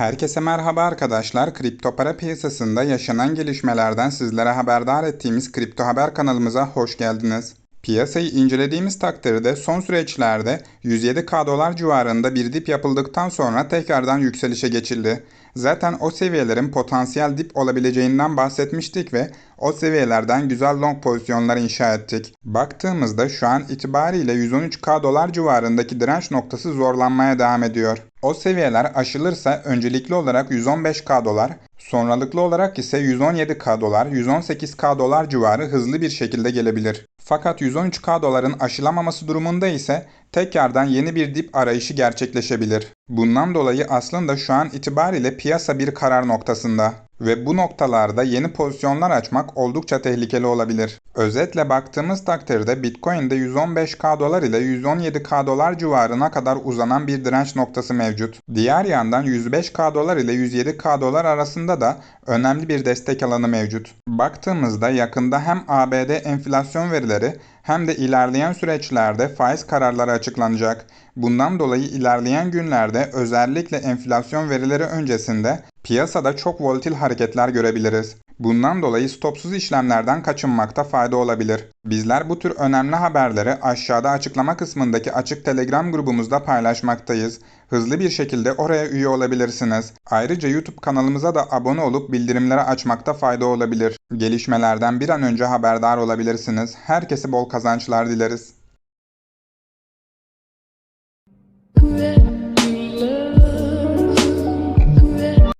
Herkese merhaba arkadaşlar. Kripto para piyasasında yaşanan gelişmelerden sizlere haberdar ettiğimiz Kripto Haber kanalımıza hoş geldiniz. Piyasayı incelediğimiz takdirde son süreçlerde 107k dolar civarında bir dip yapıldıktan sonra tekrardan yükselişe geçildi. Zaten o seviyelerin potansiyel dip olabileceğinden bahsetmiştik ve o seviyelerden güzel long pozisyonlar inşa ettik. Baktığımızda şu an itibariyle 113k dolar civarındaki direnç noktası zorlanmaya devam ediyor. O seviyeler aşılırsa öncelikli olarak 115k dolar, sonralıklı olarak ise 117k dolar, 118k dolar civarı hızlı bir şekilde gelebilir. Fakat 113k doların aşılamaması durumunda ise tekrardan yeni bir dip arayışı gerçekleşebilir. Bundan dolayı aslında şu an itibariyle piyasa bir karar noktasında ve bu noktalarda yeni pozisyonlar açmak oldukça tehlikeli olabilir. Özetle baktığımız takdirde Bitcoin'de 115k dolar ile 117k dolar civarına kadar uzanan bir direnç noktası mevcut. Diğer yandan 105k dolar ile 107k dolar arasında da önemli bir destek alanı mevcut. Baktığımızda yakında hem ABD enflasyon verileri hem de ilerleyen süreçlerde faiz kararları açıklanacak. Bundan dolayı ilerleyen günlerde özellikle enflasyon verileri öncesinde piyasada çok volatil hareketler görebiliriz. Bundan dolayı stopsuz işlemlerden kaçınmakta fayda olabilir. Bizler bu tür önemli haberleri aşağıda açıklama kısmındaki açık Telegram grubumuzda paylaşmaktayız. Hızlı bir şekilde oraya üye olabilirsiniz. Ayrıca YouTube kanalımıza da abone olup bildirimleri açmakta fayda olabilir. Gelişmelerden bir an önce haberdar olabilirsiniz. Herkese bol kazançlar dileriz.